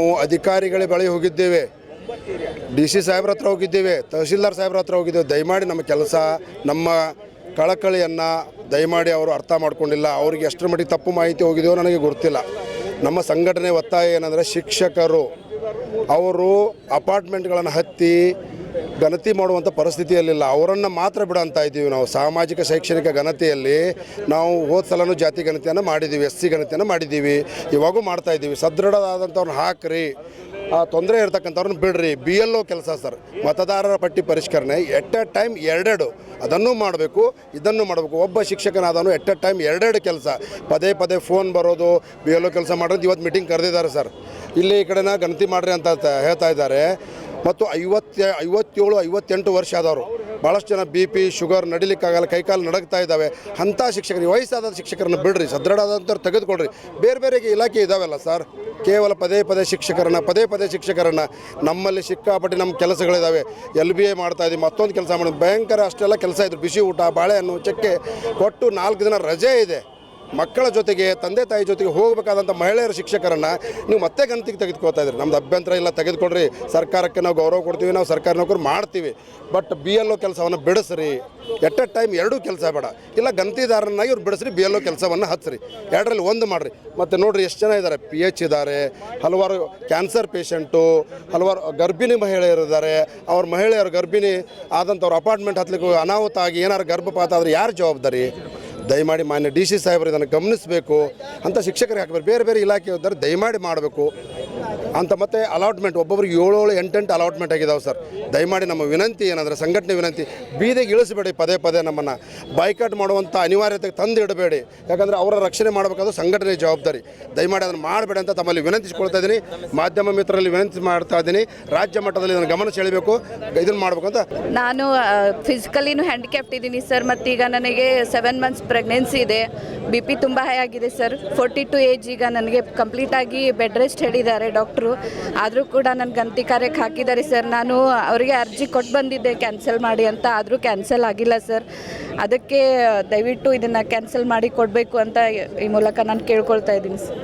ನಾವು ಅಧಿಕಾರಿಗಳ ಬಳಿ ಹೋಗಿದ್ದೇವೆ. ಡಿ ಸಿ ಸಾಹೇಬ್ರ ಹತ್ರ ಹೋಗಿದ್ದೇವೆ. ತಹಸೀಲ್ದಾರ್ ಸಾಹೇಬ್ರ ಹತ್ರ ಹೋಗಿದ್ದೇವೆ. ದಯಮಾಡಿ ನಮ್ಮ ಕೆಲಸ, ನಮ್ಮ ಕಳಕಳಿಯನ್ನು ದಯಮಾಡಿ ಅವರು ಅರ್ಥ ಮಾಡ್ಕೊಂಡಿಲ್ಲ. ಅವ್ರಿಗೆ ಎಷ್ಟರ ಮಟ್ಟಿಗೆ ತಪ್ಪು ಮಾಹಿತಿ ಹೋಗಿದೆಯೋ ನನಗೆ ಗೊತ್ತಿಲ್ಲ. ನಮ್ಮ ಸಂಘಟನೆ ಒತ್ತಾಯ ಏನಂದರೆ ಶಿಕ್ಷಕರು, ಅವರು ಅಪಾರ್ಟ್ಮೆಂಟ್ಗಳನ್ನು ಹತ್ತಿ ಗಣತಿ ಮಾಡುವಂಥ ಪರಿಸ್ಥಿತಿಯಲ್ಲಿಲ್ಲ. ಅವರನ್ನು ಮಾತ್ರ ಬಿಡಂತ ಇದ್ದೀವಿ ನಾವು. ಸಾಮಾಜಿಕ, ಶೈಕ್ಷಣಿಕ ಗಣತಿಯಲ್ಲಿ ನಾವು ಹೋದ ಸಲನೂ ಜಾತಿ ಘನತೆಯನ್ನು ಮಾಡಿದ್ದೀವಿ, ಎಸ್ ಸಿ ಘನತೆಯನ್ನು ಮಾಡಿದ್ದೀವಿ. ಇವಾಗೂ ಮಾಡ್ತಾ ಇದ್ದೀವಿ. ಸದೃಢವಾದಂಥವ್ರನ್ನ ಹಾಕ್ರಿ. ಆ ತೊಂದರೆ ಇರ್ತಕ್ಕಂಥವ್ರನ್ನ ಬಿಡ್ರಿ. ಬಿ ಎಲ್ ಒ ಕೆಲಸ ಸರ್. ಮತದಾರರ ಪಟ್ಟಿ ಪರಿಷ್ಕರಣೆ. ಎಟ್ ಎ ಟೈಮ್ ಎರಡೆರಡು ಅದನ್ನು ಮಾಡಬೇಕು, ಇದನ್ನು ಮಾಡಬೇಕು. ಒಬ್ಬ ಶಿಕ್ಷಕನಾದನು ಎಟ್ ಎ ಟೈಮ್ ಎರಡೆರಡು ಕೆಲಸ. ಪದೇ ಪದೇ ಫೋನ್ ಬರೋದು ಬಿ ಎಲ್ ಒ ಕೆಲಸ ಮಾಡೋದು. ಇವತ್ತು ಮೀಟಿಂಗ್ ಕರೆದಿದ್ದಾರೆ ಸರ್. ಇಲ್ಲಿ ಈ ಕಡೆನ ಗಣತಿ ಮಾಡ್ರಿ ಅಂತ ಹೇಳ್ತಾ ಇದ್ದಾರೆ. ಮತ್ತು ಐವತ್ತ, ಐವತ್ತೇಳು, ಐವತ್ತೆಂಟು ವರ್ಷ ಆದವರು. ಭಾಳಷ್ಟು ಜನ ಬಿ ಪಿ, ಶುಗರ್ ನಡಿಲಿಕ್ಕಾಗಲ್ಲ, ಕೈಕಾಲು ನಡಗ್ತಾ ಇದ್ದಾವೆ. ಅಂಥ ಶಿಕ್ಷಕರು ವಯಸ್ಸಾದ ಶಿಕ್ಷಕರನ್ನ ಬಿಡ್ರಿ ಸದೃಢಾದಂಥವ್ರು ತೆಗೆದುಕೊಳ್ರಿ. ಬೇರೆ ಬೇರೆ ಇಲಾಖೆ ಇದಾವೆಲ್ಲ ಸರ್, ಕೇವಲ ಪದೇ ಪದೇ ಶಿಕ್ಷಕರನ್ನ, ಪದೇ ಪದೇ ಶಿಕ್ಷಕರನ್ನ ನಮ್ಮಲ್ಲಿ ಸಿಕ್ಕಾಪಟ್ಟೆ ನಮ್ಮ ಕೆಲಸಗಳಿದ್ದಾವೆ ಎಲ್ ಬಿ ಎ ಮಾಡ್ತಾ ಇದ್ದೀವಿ, ಮತ್ತೊಂದು ಕೆಲಸ ಮಾಡೋದು ಭಯಂಕರ ಅಷ್ಟೆಲ್ಲ ಕೆಲಸ ಇದ್ರು, ಬಿಸಿ ಊಟ, ಬಾಳೆಹಣ್ಣು, ಚಕ್ಕೆ, ಕೊಟ್ಟು ನಾಲ್ಕು ದಿನ ರಜೆ ಇದೆ. ಮಕ್ಕಳ ಜೊತೆಗೆ, ತಂದೆ ತಾಯಿ ಜೊತೆಗೆ ಹೋಗಬೇಕಾದಂಥ ಮಹಿಳೆಯರ ಶಿಕ್ಷಕರನ್ನು ನೀವು ಮತ್ತೆ ಗಣತಿಗೆ ತೆಗೆದುಕೊಳ್ತಾ ಇದ್ರಿ ನಮ್ದು ಅಭ್ಯಂತರ ಇಲ್ಲ ತೆಗೆದುಕೊಡ್ರಿ ಸರ್ಕಾರಕ್ಕೆ ನಾವು ಗೌರವ ಕೊಡ್ತೀವಿ, ನಾವು ಸರ್ಕಾರಿ ನೌಕರು ಮಾಡ್ತೀವಿ. ಬಟ್ ಬಿ ಎಲ್ ಒ ಕೆಲಸವನ್ನು ಬಿಡಿಸ್ರಿ. ಎಟ್ ಎ ಟೈಮ್ ಎರಡೂ ಕೆಲಸ ಬೇಡ. ಇಲ್ಲ ಗಂತಿದಾರನಾಗಿ ಇವ್ರು ಬಿಡಿಸ್ರಿ ಬಿ ಎಲ್ ಒ ಕೆಲಸವನ್ನು ಹಚ್ಚಿರಿ ಎರಡರಲ್ಲಿ ಒಂದು ಮಾಡಿರಿ. ಮತ್ತು ನೋಡ್ರಿ, ಎಷ್ಟು ಜನ ಇದ್ದಾರೆ ಪಿ ಎಚ್ ಇದ್ದಾರೆ ಹಲವಾರು ಕ್ಯಾನ್ಸರ್ ಪೇಷಂಟು ಹಲವಾರು ಗರ್ಭಿಣಿ ಮಹಿಳೆಯರು ಇದ್ದಾರೆ ಅವ್ರ ಮಹಿಳೆಯರು ಗರ್ಭಿಣಿ ಆದಂಥವ್ರು ಅಪಾರ್ಟ್ಮೆಂಟ್ ಹತ್ತಲಿಕ್ಕೆ ಅನಾಹುತ ಆಗಿ ಏನಾದ್ರು ಗರ್ಭಪಾತ ಆದರೆ ಯಾರು ಜವಾಬ್ದಾರಿ? ದಯಮಾಡಿ ಮಾನ್ಯ ಡಿ ಸಿ ಸಾಹೇಬರು ಇದನ್ನು ಗಮನಿಸಬೇಕು ಅಂತ ಶಿಕ್ಷಕರಿಗೆ ಹಾಕಬೇಕು. ಬೇರೆ ಬೇರೆ ಇಲಾಖೆ ಇದ್ದಾರೆ, ದಯಮಾಡಿ ಮಾಡಬೇಕು. ಅಂತ ಮತ್ತೆ ಅಲಾಟ್ಮೆಂಟ್ ಒಬ್ಬೊಬ್ರಿಗೆ ಏಳು ಏಳು ಎಂಟೆಂಟು ಅಲಾಟ್ಮೆಂಟ್ ಆಗಿದ್ದಾವೆ ಸರ್. ದಯಮಾಡಿ ನಮ್ಮ ವಿನಂತಿ ಏನಂದರೆ, ಸಂಘಟನೆ ವಿನಂತಿ, ಬೀದಿಗೆ ಇಳಿಸಬೇಡಿ ಪದೇ ಪದೇ ನಮ್ಮನ್ನು. ಬಾಯ್ಕಾಟ್ ಮಾಡುವಂಥ ಅನಿವಾರ್ಯತೆಗೆ ತಂದು ಇಡಬೇಡಿ. ಯಾಕಂದರೆ ಅವರ ರಕ್ಷಣೆ ಮಾಡಬೇಕಾದ್ರೆ ಸಂಘಟನೆ ಜವಾಬ್ದಾರಿ. ದಯಮಾಡಿ ಅದನ್ನು ಮಾಡಬೇಡಿ ಅಂತ ತಮ್ಮಲ್ಲಿ ವಿನಂತಿಸ್ಕೊಳ್ತಾ ಇದ್ದೀನಿ. ಮಾಧ್ಯಮ ಮಿತ್ರರಲ್ಲಿ ವಿನಂತಿ ಮಾಡ್ತಾ ಇದ್ದೀನಿ. ರಾಜ್ಯ ಮಟ್ಟದಲ್ಲಿ ಇದನ್ನು ಗಮನ ಸೆಳೆಯಬೇಕು. ಇದನ್ನು ಮಾಡಬೇಕು ಅಂತ. ನಾನು ಫಿಸಿಕಲಿನೂ ಹ್ಯಾಂಡಿಕ್ಯಾಪ್ಟ್ ಇದ್ದೀನಿ ಸರ್. ಮತ್ತೀಗ ನನಗೆ ಸೆವೆನ್ ಮಂತ್ಸ್ ಪ್ರೆಗ್ನೆನ್ಸಿ ಇದೆ. ಬಿ ಪಿ ತುಂಬ ಹೈ ಆಗಿದೆ ಸರ್. ಫೋರ್ಟಿ ಟು ಏಜ್ ಈಗ ನನಗೆ ಕಂಪ್ಲೀಟಾಗಿ ಬೆಡ್ ರೆಸ್ಟ್ ಹೇಳಿದ್ದಾರೆ. ಡಾಕ್ಟ್ರು. ಆದರೂ ಕೂಡ ನನ್ನ ಗಂತಿ ಕಾರ್ಯಕ್ಕೆ ಹಾಕಿದ್ದಾರೆ ಸರ್. ನಾನು ಅವರಿಗೆ ಅರ್ಜಿ ಕೊಟ್ಟು ಬಂದಿದ್ದೆ, ಕ್ಯಾನ್ಸಲ್ ಮಾಡಿ ಅಂತ. ಆದರೂ ಕ್ಯಾನ್ಸಲ್ ಆಗಿಲ್ಲ ಸರ್. ಅದಕ್ಕೆ ದಯವಿಟ್ಟು ಇದನ್ನು ಕ್ಯಾನ್ಸಲ್ ಮಾಡಿ ಕೊಡಬೇಕು ಅಂತ ಈ ಮೂಲಕ ನಾನು ಕೇಳ್ಕೊಳ್ತಾ ಇದ್ದೀನಿ ಸರ್.